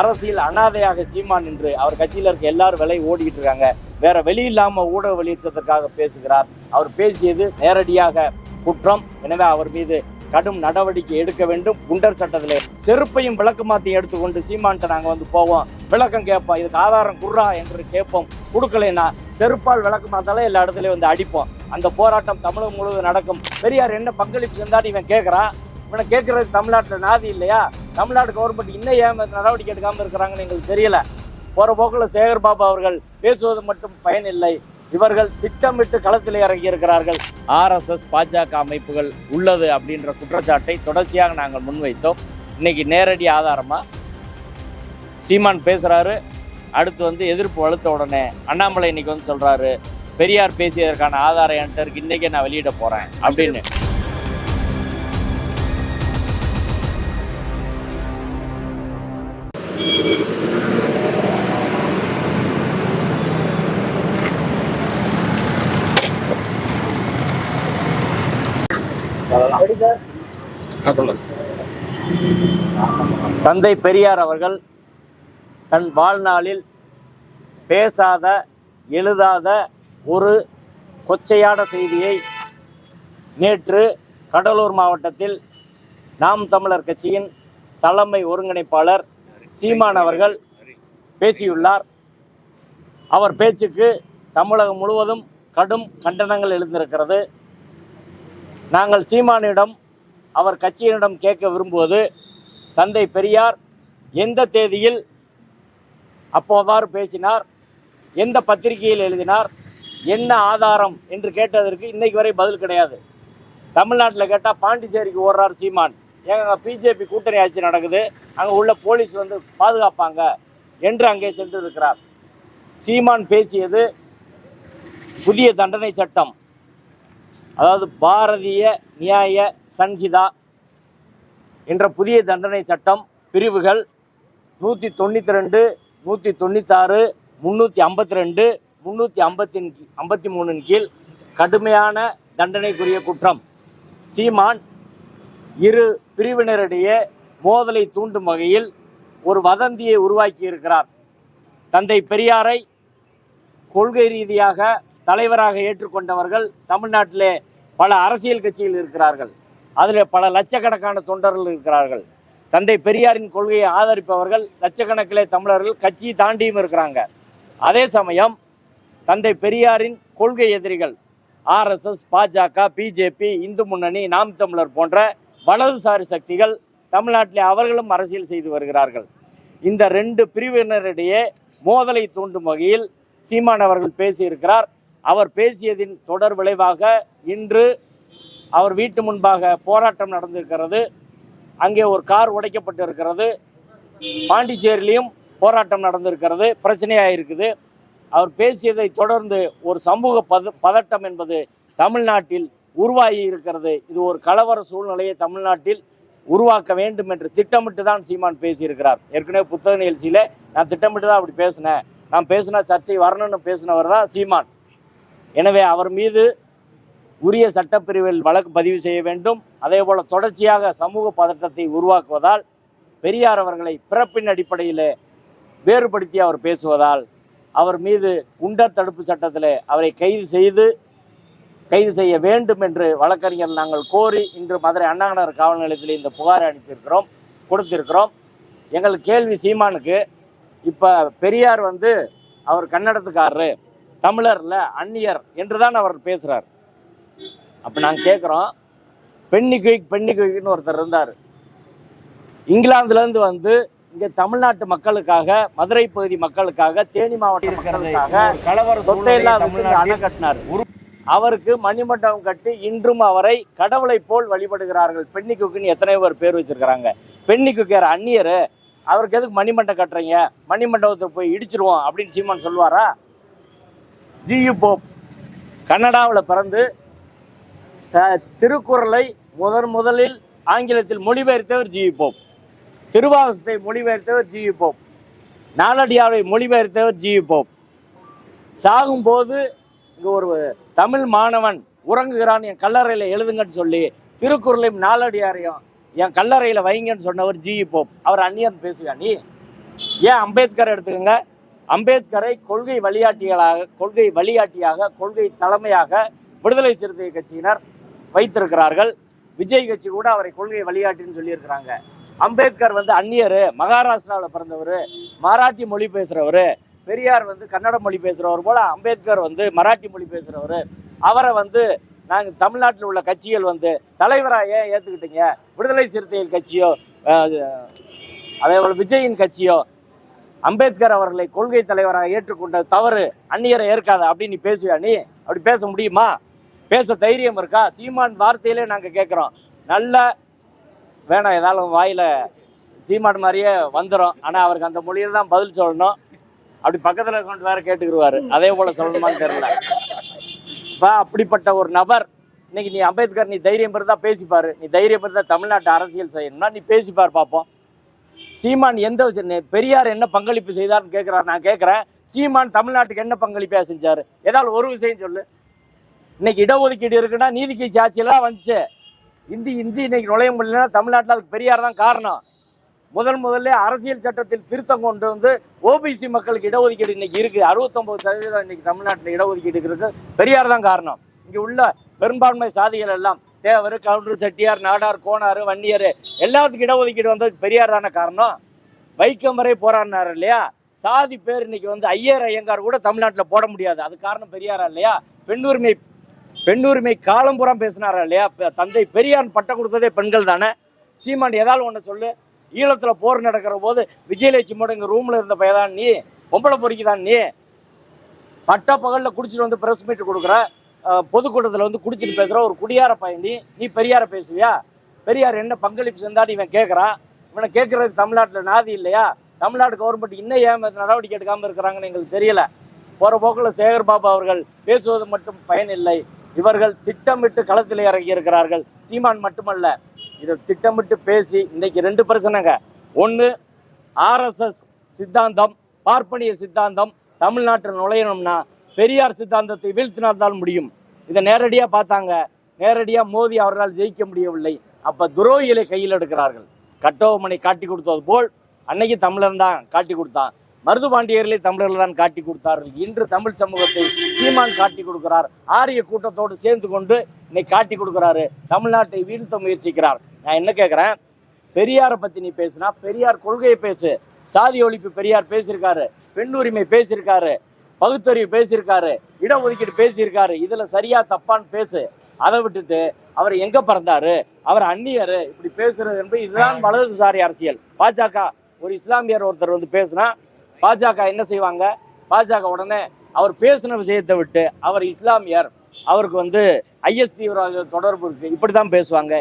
அரசியல் அனாதையாக சீமான் என்று அவர் கட்சியில் இருக்க எல்லாரும் விலை ஓடிக்கிட்டு இருக்காங்க. வேற வெளி இல்லாமல் ஊடக வெளியேற்றத்திற்காக பேசுகிறார். அவர் பேசியது நேரடியாக குற்றம். எனவே அவர் மீது கடும் நடவடிக்கை எடுக்க வேண்டும். குண்டர் சட்டத்தில் செருப்பையும் விளக்கமாத்தையும் எடுத்துக்கொண்டு சீமான்ட்ட நாங்கள் வந்து போவோம். விளக்கம் கேட்போம். இதுக்கு ஆதாரம் குர்ரா என்று கேட்போம். கொடுக்கலைன்னா செருப்பால் விளக்கமாத்தாலே எல்லா இடத்துலையும் வந்து அடிப்போம். அந்த போராட்டம் தமிழகம் முழுவதும் நடக்கும். பெரியார் என்ன பங்களிப்பு செஞ்சான்னு இவன் கேட்கறான். இவனை கேட்கறது தமிழ்நாட்டில் நாதி இல்லையா? தமிழ்நாடு கவர்மெண்ட் இன்னும் ஏன் நடவடிக்கை எடுக்காமல் இருக்கிறாங்கன்னு எங்களுக்கு தெரியல. போகிற போக்கில் சேகர் பாபு அவர்கள் பேசுவது மட்டும் பயனில்லை இவர்கள் திட்டமிட்டு களத்தில் இறங்கி இருக்கிறார்கள். ஆர்எஸ்எஸ் பாஜக அமைப்புகள் உள்ளது அப்படின்ற குற்றச்சாட்டை தொடர்ச்சியாக நாங்கள் முன்வைத்தோம். இன்னைக்கு நேரடி ஆதாரமாக சீமான் பேசுகிறாரு அடுத்து வந்து எதிர்ப்பு வலுத்த உடனே அண்ணாமலை இன்னைக்கு வந்து சொல்கிறாரு பெரியார் பேசியதற்கான ஆதாரம் என்கிட்ட இருக்கு. இன்றைக்கே நான் வெளியிட போகிறேன் அப்படின்னு. தந்தை பெரியார் அவர்கள் தன் வாழ்நாளில் பேசாத எழுதாத ஒரு கொச்சையான செய்தியை நேற்று கடலூர் மாவட்டத்தில் நாம் தமிழர் கட்சியின் தலைமை ஒருங்கிணைப்பாளர் சீமான் அவர்கள் பேசியுள்ளார். அவர் பேச்சுக்கு தமிழகம் முழுவதும் கடும் கண்டனங்கள் எழுந்திருக்கிறது. நாங்கள் சீமானிடம் அவர் கட்சியினிடம் கேட்க விரும்புவது தந்தை பெரியார் எந்த தேதியில் அப்போவாறு பேசினார் எந்த பத்திரிகையில் எழுதினார் என்ன ஆதாரம் என்று கேட்டதற்கு இன்னைக்கு வரை பதில் கிடையாது. தமிழ்நாட்டில் கேட்டால் பாண்டிச்சேரிக்கு ஓடுறார் சீமான். ஏங்க பிஜேபி கூட்டணி ஆட்சி நடக்குது அங்கே உள்ள போலீஸ் வந்து பாதுகாப்பாங்க என்று அங்கே சென்று இருக்கிறார் சீமான் பேசியது புதிய தண்டனை சட்டம். அதாவது பாரதிய நியாய சன்ஹிதா என்ற புதிய தண்டனை சட்டம் பிரிவுகள் நூற்றி தொண்ணூற்றி ரெண்டு நூற்றி தொண்ணூத்தாறு முந்நூற்றி ஐம்பத்தி ரெண்டு முந்நூற்றி ஐம்பத்தி ஐம்பத்தி மூணின் கீழ் கடுமையான தண்டனைக்குரிய குற்றம். சீமான் இரு பிரிவினரிடையே மோதலை தூண்டும் வகையில் ஒரு வதந்தியை உருவாக்கி இருக்கிறார் தந்தை பெரியாரை கொள்கை ரீதியாக தலைவராக ஏற்றுக்கொண்டவர்கள் தமிழ்நாட்டிலே பல அரசியல் கட்சிகள் இருக்கிறார்கள். அதில் பல லட்சக்கணக்கான தொண்டர்கள் இருக்கிறார்கள். தந்தை பெரியாரின் கொள்கையை ஆதரிப்பவர்கள் லட்சக்கணக்கிலே தமிழர்கள் கட்சி தாண்டியும் இருக்கிறாங்க. அதே சமயம் தந்தை பெரியாரின் கொள்கை எதிரிகள் ஆர்எஸ்எஸ் பாஜக பிஜேபி இந்து முன்னணி நாம் தமிழர் போன்ற வலதுசாரி சக்திகள் தமிழ்நாட்டிலே அவர்களும் அரசியல் செய்து வருகிறார்கள். இந்த ரெண்டு பிரிவினரிடையே மோதலை தூண்டும் வகையில் சீமான் அவர்கள் பேசியிருக்கிறார். அவர் பேசியதின் தொடர் விளைவாக இன்று அவர் வீட்டு முன்பாக போராட்டம் நடந்திருக்கிறது. அங்கே ஒரு கார் உடைக்கப்பட்டு இருக்கிறது பாண்டிச்சேரியிலையும் போராட்டம் நடந்திருக்கிறது. பிரச்சனையாக இருக்குது அவர் பேசியதை தொடர்ந்து ஒரு சமூக பத பதட்டம் என்பது தமிழ்நாட்டில் உருவாகி இருக்கிறது. இது ஒரு கலவர சூழ்நிலையை தமிழ்நாட்டில் உருவாக்க வேண்டும் என்று திட்டமிட்டு தான் சீமான் பேசியிருக்கிறார். ஏற்கனவே புத்தக நிகழ்ச்சியில் நான் திட்டமிட்டு தான் அப்படி பேசினேன். நான் பேசினா சர்ச்சை வரணும்னு பேசினவர் தான் சீமான். எனவே அவர் மீது உரிய சட்டப்பிரிவில் வழக்கு பதிவு செய்ய வேண்டும். அதே போல தொடர்ச்சியாக சமூக பதட்டத்தை உருவாக்குவதால் பெரியார் அவர்களை பிறப்பின் அடிப்படையில் வேறுபடுத்தி அவர் பேசுவதால் அவர் மீது குண்டர் தடுப்பு சட்டத்தில் அவரை கைது செய்து கைது செய்ய வேண்டும் என்று வழக்கறிஞர் நாங்கள் கோரி இன்று மதுரை அண்ணாநகர் காவல் நிலையத்தில் இந்த புகாரை அனுப்பியிருக்கிறோம் கொடுத்திருக்கிறோம். எங்கள் கேள்வி சீமானுக்கு இப்போ பெரியார் வந்து அவர் கன்னடத்துக்காரரு. தமிழர்ல அந்நியர் என்று தான் அவர் பேசுகிறார் அப்போ நாங்கள் கேட்குறோம் பெண்ணி குயிக் பெண்ணி குயிக்னு ஒருத்தர் இருந்தார். இங்கிலாந்துலேருந்து வந்து இங்கே தமிழ்நாட்டு மக்களுக்காக மதுரை பகுதி மக்களுக்காக தேனி மாவட்ட மக்களுக்காக கலவர சொத்தையெல்லாம் அணை கட்டினார். அவருக்கு மணிமண்டபம் கட்டி இன்றும் அவரை கடவுளை போல் வழிபடுகிறார்கள். பெண்ணி குக்குன்னு எத்தனை பேர் பேர் வச்சிருக்கிறாங்க. பெண்ணி குக்கியார் அந்நியர். அவருக்கு எதுக்கு மணிமண்டபம் கட்டுறீங்க? மணிமண்டபத்தை போய் இடிச்சிருவோம் அப்படின்னு சீமான் சொல்லுவாரா? G U Pope. கன்னடாவில் பிறந்து திருக்குறளை முதன் முதலில் ஆங்கிலத்தில் மொழிபெயர்த்தவர் ஜியு போப். திருவாசத்தை மொழிபெயர்த்தவர் ஜியு போப். நாலடியாவை மொழிபெயர்த்தவர் ஜியு போப். சாகும்போது இங்கே ஒரு தமிழ் மாணவன் உறங்குகிறான் என் கல்லறையில் எழுதுங்கன்னு சொல்லி திருக்குறளையும் நாலடியாரையும் என் கல்லறையில் வைங்கன்னு சொன்னவர் ஜியு போப். அவர் அந்நியன் பேசுகா நீ ஏன் அம்பேத்கர் எடுத்துக்கோங்க? அம்பேத்கரை கொள்கை வழிகாட்டிகளாக கொள்கை வழிகாட்டியாக கொள்கை தலைமையாக விடுதலை சிறுத்தை கட்சியினர் வைத்திருக்கிறார்கள். விஜய் கட்சி கூட அவரை கொள்கை வழிகாட்டின்னு சொல்லியிருக்கிறாங்க. அம்பேத்கர் வந்து அந்நியர் மகாராஷ்டிராவில் பிறந்தவர் மராட்டி மொழி பேசுகிறவர் பெரியார் வந்து கன்னட மொழி பேசுகிறவர் போல் அம்பேத்கர் வந்து மராட்டி மொழி பேசுகிறவர் அவரை வந்து நாங்கள் தமிழ்நாட்டில் உள்ள கட்சிகள் வந்து தலைவராக ஏன் ஏற்றுக்கிட்டீங்க விடுதலை சிறுத்தைகள் கட்சியோ அதே போல் விஜயின் கட்சியோ அம்பேத்கர் அவர்களை கொள்கை தலைவராக ஏற்றுக்கொண்ட தவறு அந்நியரை ஏற்காத அப்படின்னு நீ பேசுவியா நீ? அப்படி பேச முடியுமா? பேச தைரியம் இருக்கா? சீமான் வார்த்தையிலே நாங்கள் கேட்குறோம் நல்ல வேணாம் ஏதாலும் வாயில் சீமான் மாதிரியே வந்துடும் ஆனால் அவருக்கு அந்த மொழியில் தான் பதில் சொல்லணும். அப்படி பக்கத்தில் கொண்டு வேற கேட்டுக்கிடுவாரு அதே போல் சொல்லணுமான்னு தெரியல. இப்போ அப்படிப்பட்ட ஒரு நபர். இன்னைக்கு நீ அம்பேத்கர் நீ தைரியம் இருந்தால் பேசிப்பாரு. நீ தைரியம் இருந்தால் தமிழ்நாட்டு அரசியல் செய்யணும்னா நீ பேசிப்பார் பார்ப்போம் சீமான் எந்த விஷயம் பெரியார் என்ன பங்களிப்பு செய்தார்னு கேட்குறாரு நான் கேட்குறேன் சீமான் தமிழ்நாட்டுக்கு என்ன பங்களிப்பாக செஞ்சார்? ஏதாவது ஒரு விஷயம் சொல்லு. இன்னைக்கு இடஒதுக்கீடு இருக்குன்னா நீதி கட்சி ஆட்சியெல்லாம் வந்துச்சு. இந்தி இந்தி இன்னைக்கு நுழைய முடியலன்னா தமிழ்நாட்டில் அதுக்கு பெரியார் தான் காரணம். முதல் முதல்ல அரசியல் சட்டத்தில் திருத்தம் கொண்டு வந்து ஓபிசி மக்களுக்கு இடஒதுக்கீடு இன்னைக்கு இருக்கு. அறுபத்தொம்பது சதவீதம் இன்னைக்கு தமிழ்நாட்டில் இடஒதுக்கீடு இருக்கு. பெரியார் தான் காரணம். இங்கே உள்ள பெரும்பான்மை சாதிகள் எல்லாம் தேவர் கவுண்டர் செட்டியார் நாடார் கோனார் வன்னியர் எல்லாத்துக்கும் இடஒதுக்கீடு வந்ததுக்கு பெரியார் தானே காரணம்? வைக்கம் வரை போராடினார் இல்லையா? சாதி பேர் இன்னைக்கு வந்து ஐயர் ஐயங்கார் கூட தமிழ்நாட்டில் போட முடியாது. அது காரணம் பெரியாரா இல்லையா? பெண்ணுரிமை பெண்ணுரிமை காலம்புறம் பேசினாரா இல்லையா? தந்தை பெரியார் பட்டம் கொடுத்ததே பெண்கள் தானே? சீமான் ஏதாவது ஒன்று சொல்லு. ஈழத்தில் போர் நடக்கிற போது விஜயலட்சுமியோட இங்கே ரூமில் இருந்த பையதான் நீ. பொம்பளை பொறுக்கிதான் நீ. பட்ட பகலில் குடிச்சிட்டு வந்து ப்ரெஸ் மீட் கொடுக்குற. பொதுக்கூட்டத்தில் வந்து குடிச்சிட்டு பேசுகிற ஒரு குடியார பயணி. நீ பெரியார பேசுவியா? பெரியார் என்ன பங்களிப்பு செஞ்சான்னு இவன் கேட்குறான் இவனை கேட்குறதுக்கு தமிழ்நாட்டில் நாதி இல்லையா? தமிழ்நாடு கவர்மெண்ட் இன்னும் ஏன் நடவடிக்கை எடுக்காமல் இருக்கிறாங்கன்னு எங்களுக்கு தெரியல. போகிற போக்கில் சேகர் பாபு அவர்கள் பேசுவது மட்டும் பயனில்லை இவர்கள் திட்டமிட்டு களத்தில் இறங்கி இருக்கிறார்கள். சீமான் மட்டுமல்ல. இதை திட்டமிட்டு பேசி இன்னைக்கு ரெண்டு பிரச்சனைங்க. ஒன்று ஆர்எஸ்எஸ் சித்தாந்தம் பார்ப்பனிய சித்தாந்தம் தமிழ்நாட்டில் நுழையணும்னா பெரியார் சித்தாந்தத்தை வீழ்த்தினால்தான் முடியும். இதை நேரடியாக பார்த்தாங்க. நேரடியாக மோதி அவர்களால் ஜெயிக்க முடியவில்லை. அப்போ துரோகிகளை கையில் எடுக்கிறார்கள். கட்டோமனை காட்டி கொடுத்தது போல் அன்னைக்கு தமிழன் தான் காட்டி கொடுத்தான். மருதுபாண்டியர்களை தமிழர்கள் தான் காட்டி கொடுத்தார்கள். இன்று தமிழ் சமூகத்தை சீமான் காட்டி கொடுக்கிறார். ஆரிய கூட்டத்தோடு சேர்ந்து கொண்டு இன்னைக்கு காட்டி கொடுக்கிறாரு. தமிழ்நாட்டை வீழ்த்த முயற்சிக்கிறார். நான் என்ன கேட்குறேன் பெரியாரை பற்றி நீ பேசுனா பெரியார் கொள்கையை பேசு. சாதி ஒழிப்பு பெரியார் பேசியிருக்காரு. பெண் உரிமை பேசியிருக்காரு. பகுத்தறிவு பேசியிருக்காரு இடஒதுக்கீடு பேசியிருக்காரு இதுல சரியா தப்பான்னு பேசு. அதை விட்டுட்டு அவர் எங்க பிறந்தாரு அவர் அந்நியர் இப்படி பேசுறது என்பது இதுதான் வலதுசாரி அரசியல். பாஜக ஒரு இஸ்லாமியர் ஒருத்தர் வந்து பேசுனா பாஜக என்ன செய்வாங்க? பாஜக உடனே அவர் பேசின விஷயத்தை விட்டு அவர் இஸ்லாமியர் அவருக்கு வந்து ஐஎஸ் தீவிரவாத தொடர்பு இருக்கு இப்படி தான் பேசுவாங்க.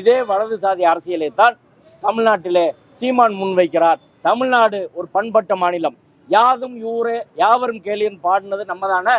இதே வலதுசாரி அரசியலை தான் தமிழ்நாட்டிலே சீமான் முன்வைக்கிறார். தமிழ்நாடு ஒரு பண்பட்ட மாநிலம். யாதும் ஊரே யாவரும் கேளியன் பாடினது நம்ம தானே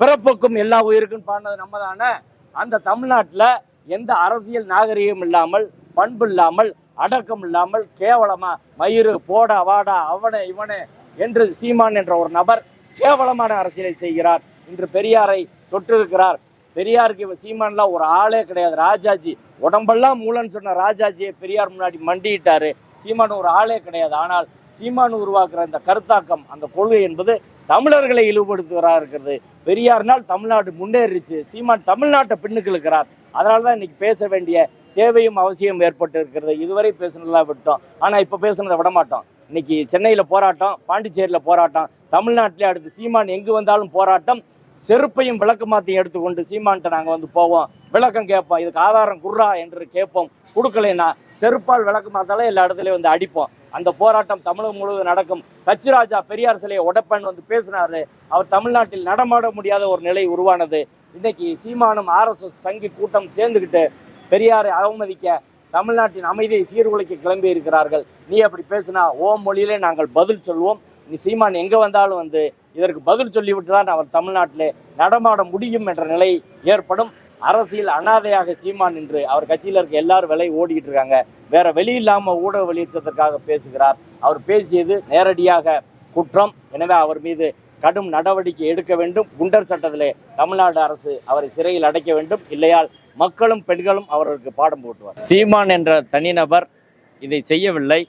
பிறப்புக்கும் எல்லா உயிருக்கும் பாடினது நம்ம தானே அந்த தமிழ்நாட்டில் எந்த அரசியல் நாகரிகம் இல்லாமல் பண்பு இல்லாமல் அடக்கம் இல்லாமல் கேவலமா மயிறு போடா வாடா அவனே இவனே என்று சீமான் என்ற ஒரு நபர் கேவலமான அரசியலை செய்கிறார். இன்று பெரியாரை தொட்டிருக்கிறார் பெரியாருக்கு சீமான்லாம் ஒரு ஆளே கிடையாது. ராஜாஜி உடம்பெல்லாம் மூலன்னு சொன்ன ராஜாஜியை பெரியார் முன்னாடி மண்டியிட்டாரு. சீமான் ஒரு ஆளே கிடையாது. ஆனால் சீமான் உருவாக்குற இந்த கருத்தாக்கம் அந்த கொள்கை என்பது தமிழர்களை இழிவுபடுத்துகிறா இருக்கிறது பெரியார்னால் தமிழ்நாடு முன்னேறிச்சு. சீமான் தமிழ்நாட்டை பின்னுக்கு இழுக்கிறார் அதனால தான் இன்னைக்கு பேச வேண்டிய தேவையும் அவசியம் ஏற்பட்டு இருக்கிறது இதுவரை பேசுனதா விட்டோம். ஆனால் இப்போ பேசுனதை விட மாட்டோம். இன்னைக்கு சென்னையில் போராட்டம் பாண்டிச்சேரியில் போராட்டம் தமிழ்நாட்டிலே அடுத்து சீமான் எங்கு வந்தாலும் போராட்டம். செருப்பையும் விளக்கமாத்தையும் எடுத்துக்கொண்டு சீமான்ட்ட நாங்கள் வந்து போவோம். விளக்கம் கேட்போம். இதுக்கு ஆதாரம் குர்ரா என்று கேட்போம். கொடுக்கலைன்னா செருப்பால் விளக்கமாத்தால எல்லா இடத்துலையும் வந்து அடிப்போம். அந்த போராட்டம் தமிழகம் முழுவதும் நடக்கும். கச்சிராஜா பெரியார் சிலையை உடப்பன் வந்து பேசினாரு. அவர் தமிழ்நாட்டில் நடமாட முடியாத ஒரு நிலை உருவானது. இன்னைக்கு சீமானும் ஆர்எஸ்எஸ் சங்கி கூட்டம் சேர்ந்துக்கிட்டு பெரியாரை அவமதிக்க தமிழ்நாட்டின் அமைதியை சீர்குலைக்க கிளம்பி இருக்கிறார்கள். நீ அப்படி பேசினா ஓ மொழியிலே நாங்கள் பதில் சொல்வோம். நீ சீமான் எங்கே வந்தாலும் வந்து இதற்கு பதில் சொல்லிவிட்டு தான் அவர் தமிழ்நாட்டிலே நடமாட முடியும் என்ற நிலை ஏற்படும். அரசியல் அனாதையாக சீமான் என்று அவர் கட்சியில் இருக்க எல்லாரும் விலை ஓடிக்கிட்டு இருக்காங்க. வேற வெளி ஊடக வெளியேற்றத்திற்காக பேசுகிறார். அவர் பேசியது நேரடியாக குற்றம். எனவே அவர் மீது கடும் நடவடிக்கை எடுக்க வேண்டும். குண்டர் சட்டத்திலே தமிழ்நாடு அரசு அவரை சிறையில் அடைக்க வேண்டும். இல்லையால் மக்களும் பெண்களும் அவர்களுக்கு பாடம் போட்டுவார். சீமான் என்ற தனிநபர் இதை செய்யவில்லை.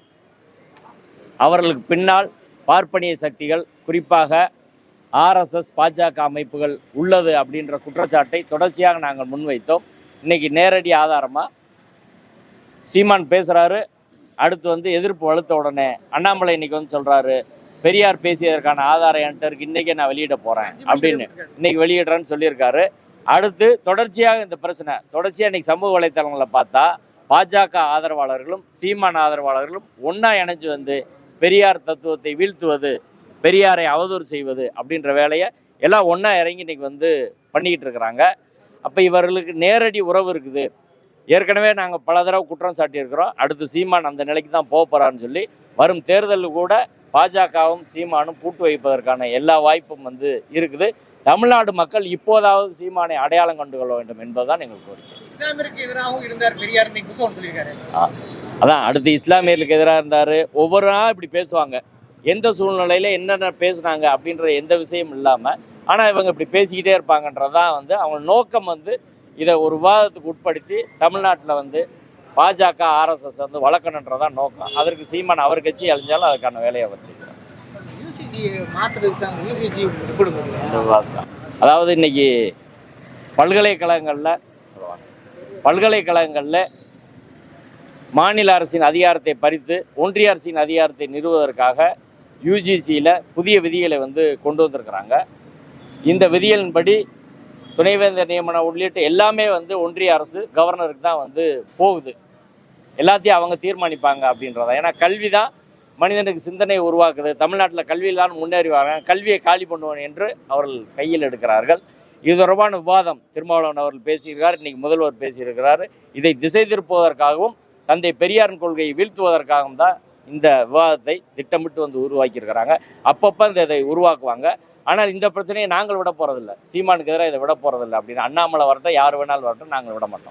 அவர்களுக்கு பின்னால் பார்ப்பனிய சக்திகள் குறிப்பாக ஆர்எஸ்எஸ் பாஜக அமைப்புகள் உள்ளது அப்படின்ற குற்றச்சாட்டை தொடர்ச்சியாக நாங்கள் முன்வைத்தோம். இன்னைக்கு நேரடி ஆதாரமாக சீமான் பேசுகிறாரு அடுத்து வந்து எதிர்ப்பு வலுத்த உடனே அண்ணாமலை இன்னைக்கு வந்து சொல்கிறாரு பெரியார் பேசியதற்கான ஆதாரம் என்கிட்ட இருக்கு இன்றைக்கே நான் வெளியிட போகிறேன் அப்படின்னு இன்னைக்கு வெளியிடுறேன்னு சொல்லியிருக்காரு. அடுத்து தொடர்ச்சியாக இந்த பிரச்சனை தொடர்ச்சியாக இன்னைக்கு சமூக வலைத்தளங்களை பார்த்தா பாஜக ஆதரவாளர்களும் சீமான் ஆதரவாளர்களும் ஒன்றா இணைஞ்சு வந்து பெரியார் தத்துவத்தை வீழ்த்துவது பெரியாரை அவதூறு செய்வது அப்படின்ற வேலையை எல்லாம் ஒன்றா இறங்கி இன்னைக்கு வந்து பண்ணிக்கிட்டு இருக்கிறாங்க. அப்போ இவர்களுக்கு நேரடி உறவு இருக்குது. ஏற்கனவே நாங்கள் பல தடவை குற்றம் சாட்டியிருக்கிறோம். அடுத்து சீமான் அந்த நிலைக்கு தான் போக போகிறான்னு சொல்லி வரும் தேர்தலில் கூட பாஜகவும் சீமானும் கூட்டு வைப்பதற்கான எல்லா வாய்ப்பும் வந்து இருக்குது. தமிழ்நாடு மக்கள் இப்போதாவது சீமானை அடையாளம் கண்டு கொள்ள வேண்டும் என்பதுதான் எங்கள் கோரிக்கை. அதான் அடுத்து இஸ்லாமியர்களுக்கு எதிராக இருந்தார். ஒவ்வொரு நாள் இப்படி பேசுவாங்க. எந்த சூழ்நிலையில் என்னென்ன பேசுனாங்க அப்படின்ற எந்த விஷயம் இல்லாமல் ஆனால் இவங்க இப்படி பேசிக்கிட்டே இருப்பாங்கன்றதான் வந்து அவங்க நோக்கம் வந்து இதை ஒரு விவாதத்துக்கு உட்படுத்தி தமிழ்நாட்டில் வந்து பாஜக ஆர்எஸ்எஸ் வந்து வளர்க்கணுன்றதான் நோக்கம். அதற்கு சீமான் அவர் கட்சி அழிஞ்சாலும் அதுக்கான வேலையை அவர் செய்கிறார். அதாவது இன்னைக்கு பல்கலைக்கழகங்களில் பல்கலைக்கழகங்களில் மாநில அரசின் அதிகாரத்தை பறித்து ஒன்றிய அரசின் அதிகாரத்தை நிறுவுவதற்காக யூஜிசியில் புதிய விதிகளை வந்து கொண்டு வந்திருக்கிறாங்க. இந்த விதிகளின்படி துணைவேந்தர் நியமனம் உள்ளிட்ட எல்லாமே வந்து ஒன்றிய அரசு கவர்னருக்கு தான் வந்து போகுது. எல்லாத்தையும் அவங்க தீர்மானிப்பாங்க அப்படின்றத. ஏன்னா கல்வி தான் மனிதனுக்கு சிந்தனை உருவாக்குது. தமிழ்நாட்டில் கல்வியில் தான் முன்னேறி வராங்க. கல்வியை காலி பண்ணுவோம் என்று அவர்கள் கையில் எடுக்கிறார்கள். இது தொடர்பான விவாதம் திருமாவளவன் அவர்கள் பேசியிருக்கார். இன்னைக்கு முதல்வர் பேசியிருக்கிறார். இதை திசை திருப்புவதற்காகவும் தந்தை பெரியாரின் கொள்கையை வீழ்த்துவதற்காகவும் தான் இந்த விவாதத்தை திட்டமிட்டு வந்து உருவாக்கியிருக்கிறாங்க. அப்பப்போ இந்த இதை உருவாக்குவாங்க. ஆனால் இந்த பிரச்சனையை நாங்கள் விட போகிறதில்ல சீமானுக்கு எதிராக இதை விட போகிறதில்ல அப்படின்னு அண்ணாமலை வரட்டும் யார் வேணாலும் வரட்டும் நாங்கள் விட மாட்டோம்.